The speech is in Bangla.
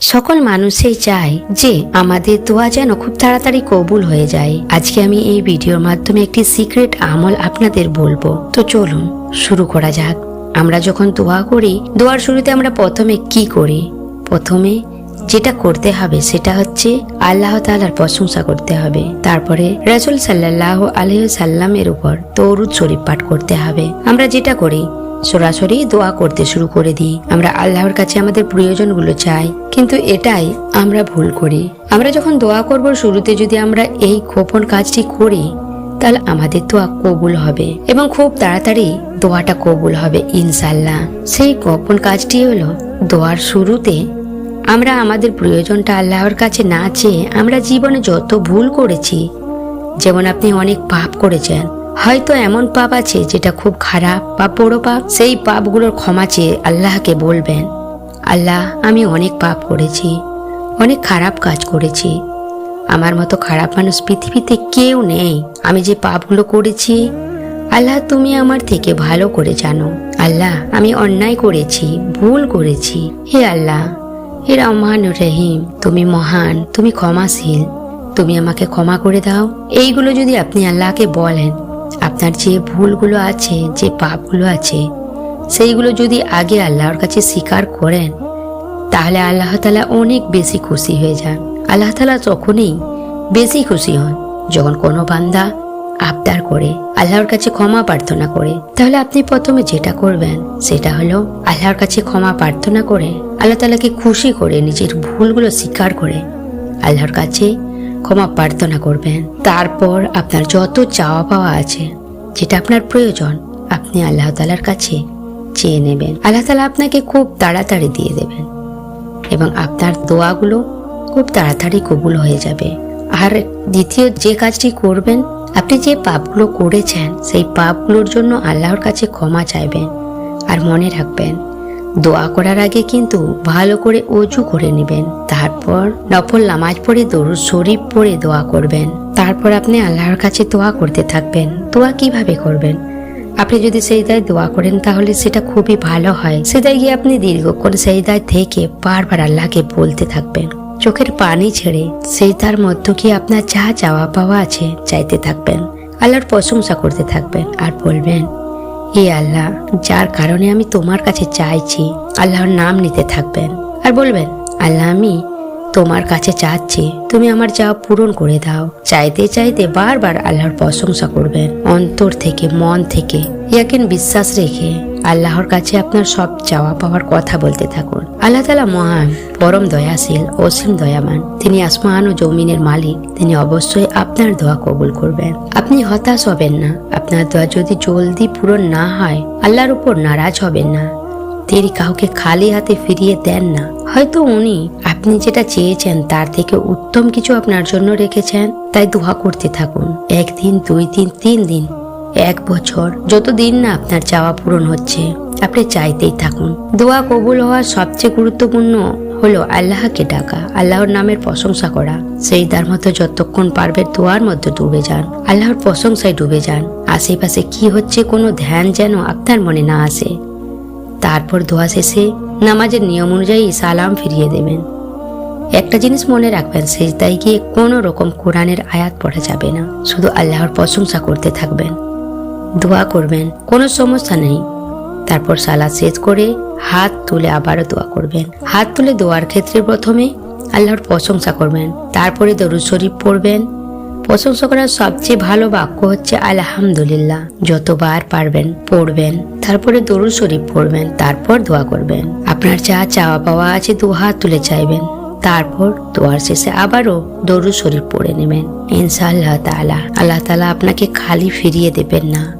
সকল মানুষই চায় যে আমাদের দোয়া যেন খুব তাড়াতাড়ি কবুল হয়ে যায়। আজকে আমি এই ভিডিওর মাধ্যমে একটি সিক্রেট আমল আপনাদের বলব। তো চলুন, শুরু করা যাক। আমরা যখন দোয়া করি, দোয়ার শুরুতে আমরা প্রথমে কি করি? প্রথমে যেটা করতে হবে সেটা হচ্ছে আল্লাহ তালার প্রশংসা করতে হবে। তারপরে রাসূল সাল্লাল্লাহু আলাইহি সাল্লামের উপর তরুদ শরীফ পাঠ করতে হবে। আমরা যেটা করি সরাসরি দোয়া করতে শুরু করে দিই। আমরা আল্লাহর কাছে আমাদের প্রয়োজনগুলো চাই, কিন্তু এটাই আমরা ভুল করি। আমরা যখন দোয়া করব, শুরুতে যদি আমরা এই গোপন কাজটি করি, তাহলে আমাদের দোয়া কবুল হবে এবং খুব তাড়াতাড়ি দোয়াটা কবুল হবে ইনশাল্লাহ সেই গোপন কাজটি হলো দোয়ার শুরুতে আমরা আমাদের প্রয়োজনটা আল্লাহর কাছে না চেয়ে আমরা জীবনে যত ভুল করেছি, যেমন আপনি অনেক পাপ করেছেন হয়তো এমন পাপ আছে যেটা খুব খারাপ বা বড় পাপ। সেই পাপগুলোর ক্ষমা চেয়ে আল্লাহকে বলবেন, আল্লাহ, আমি অনেক পাপ করেছি, অনেক খারাপ কাজ করেছি। আমার মতো খারাপ মানুষ পৃথিবীতে কেউ নেই। আমি যে পাপগুলো করেছি, আল্লাহ, তুমি আমার থেকে ভালো করে জানো। আল্লাহ, আমি অন্যায় করেছি, ভুল করেছি। হে আল্লাহ, হে রহমান রহিম, তুমি মহান, তুমি ক্ষমাশীল। তুমি আমাকে ক্ষমা করে দাও। এইগুলো যদি আপনি আল্লাহকে বলেন আপনার যে ভুলগুলো আছে, যে পাপগুলো আছে, সেইগুলো যদি আগে আল্লাহর কাছে স্বীকার করেন, তাহলে আল্লাহ তালা অনেক বেশি খুশি হয়ে যান। আল্লাহ তালা তখনই বেশি খুশি হন যখন কোনো বান্দা আবদার করে, আল্লাহর কাছে ক্ষমা প্রার্থনা করে। তাহলে আপনি প্রথমে যেটা করবেন, সেটা হলো আল্লাহর কাছে ক্ষমা প্রার্থনা করে, আল্লাহ তালাকে খুশি করে, নিজের ভুলগুলো স্বীকার করে, আল্লাহর কাছে ক্ষমা প্রার্থনা করবেন। তারপর আপনার যত চাওয়া পাওয়া আছে, যেটা আপনার প্রয়োজন, আপনি আল্লাহ তালার কাছে চেয়ে নেবেন। আল্লাহ তালা আপনাকে খুব তাড়াতাড়ি দিয়ে দেবেন এবং আপনার দোয়াগুলো খুব তাড়াতাড়ি কবুল হয়ে যাবে। আর দ্বিতীয় যে কাজটি করবেন, আপনি যে পাপগুলো করেছেন, সেই পাপগুলোর জন্য আল্লাহর কাছে ক্ষমা চাইবেন আর মনে রাখবেন দোয়া করার আগে কিন্তু ভালো করে অজু করে নেবেন। তারপর নফল নামাজ পড়ে দরুদ শরীফ পড়ে দোয়া করবেন। তারপর আপনি আল্লাহর কাছে দোয়া করতে থাকবেন। দোয়া কীভাবে করবেন? আপনি যদি সেই দায় করেন তাহলে সেটা খুবই ভালো হয়। সেটাই গিয়ে আপনি দীর্ঘক্ষণ সেই দায় থেকে বারবার আল্লাহকে বলতে থাকবেন। চোখের পানি ছেড়ে সেই তার মধ্য কি আপনার যা চাওয়া পাওয়া আছে চাইতে থাকবেন। আল্লাহর প্রশংসা করতে থাকবেন আর বলবেন হে আল্লাহ, যার কারণে আমি তোমার কাছে চাইছি, আল্লাহর নাম নিতে থাকবেন। আর বলবেন, আল্লাহ আমি তোমার কাছে চাচ্ছি, তুমি আমার যা পূরণ করে দাও। চাইতে চাইতে বারবার আল্লাহর প্রশংসা করবেন। অন্তর থেকে, মন থেকে ইয়াকেন বিশ্বাস রেখে আল্লাহর কাছে আপনার সব চাওয়া পাওয়ার কথা বলতে থাকুন। আল্লাহ তালা মহান, পরম দয়াশীল, অসীম দয়াবান। তিনি আসমান ও জমিনের মালিক। তিনি অবশ্যই আপনার দোয়া কবুল করবেন। আপনি হতাশ হবেন না। আপনার দোয়া যদি জলদি পূরণ না হয়, আল্লাহর উপর নারাজ হবেন না। তিনি কাউকে খালি হাতে ফিরিয়ে দেন না। হয়তো উনি আপনি যেটা চেয়েছেন তার থেকে উত্তম কিছু আপনার জন্য রেখেছেন, তাই দোয়া করতে থাকুন। একদিন, দুই দিন, তিন দিন, এক বছর, যতদিন না আপনার চাওয়া পূরণ হচ্ছে, আপনি চাইতেই থাকুন। দোয়া কবুল হওয়ার সবচেয়ে গুরুত্বপূর্ণ হলো আল্লাহকে ডাকা, আল্লাহর নামের প্রশংসা করা। সেই তার মতো যতক্ষণ পারবে দোয়ার মধ্যে ডুবে যান, আল্লাহর প্রশংসায় ডুবে যান। আশেপাশে কি হচ্ছে কোনো ধ্যান যেন আপনার মনে না আসে। তারপর দোয়া শেষে নামাজের নিয়ম অনুযায়ী সালাম ফিরিয়ে দেবেন। একটা জিনিস মনে রাখবেন সেজদায় গিয়ে কোনো রকম কোরআনের আয়াত পড়া যাবে না। শুধু আল্লাহর প্রশংসা করতে থাকবেন। দোয়া করবেন, কোনো সমস্যা নেই। তারপর সালাদ শেষ করে হাত তুলে আবারও দোয়া করবেন। হাত তুলে দোয়ার ক্ষেত্রে প্রথমে আল্লাহর প্রশংসা করবেন, তারপরে দরুদ শরীফ পড়বেন প্রশংসা করার সবচেয়ে ভালো বাক্য হচ্ছে আলহামদুলিল্লাহ। যতবার পারবেন, পড়বেন, তারপরে দরুদ শরীফ পড়বেন, তারপর দোয়া করবেন। আপনার যা চাওয়া পাওয়া আছে দু হাত তুলে চাইবেন। তারপর দোয়ার শেষে আবারও দরুদ শরীফ পড়ে নেবেন। ইনশাআল্লাহ তালা আল্লাহ তালা আপনাকে খালি ফিরিয়ে দেবেন না।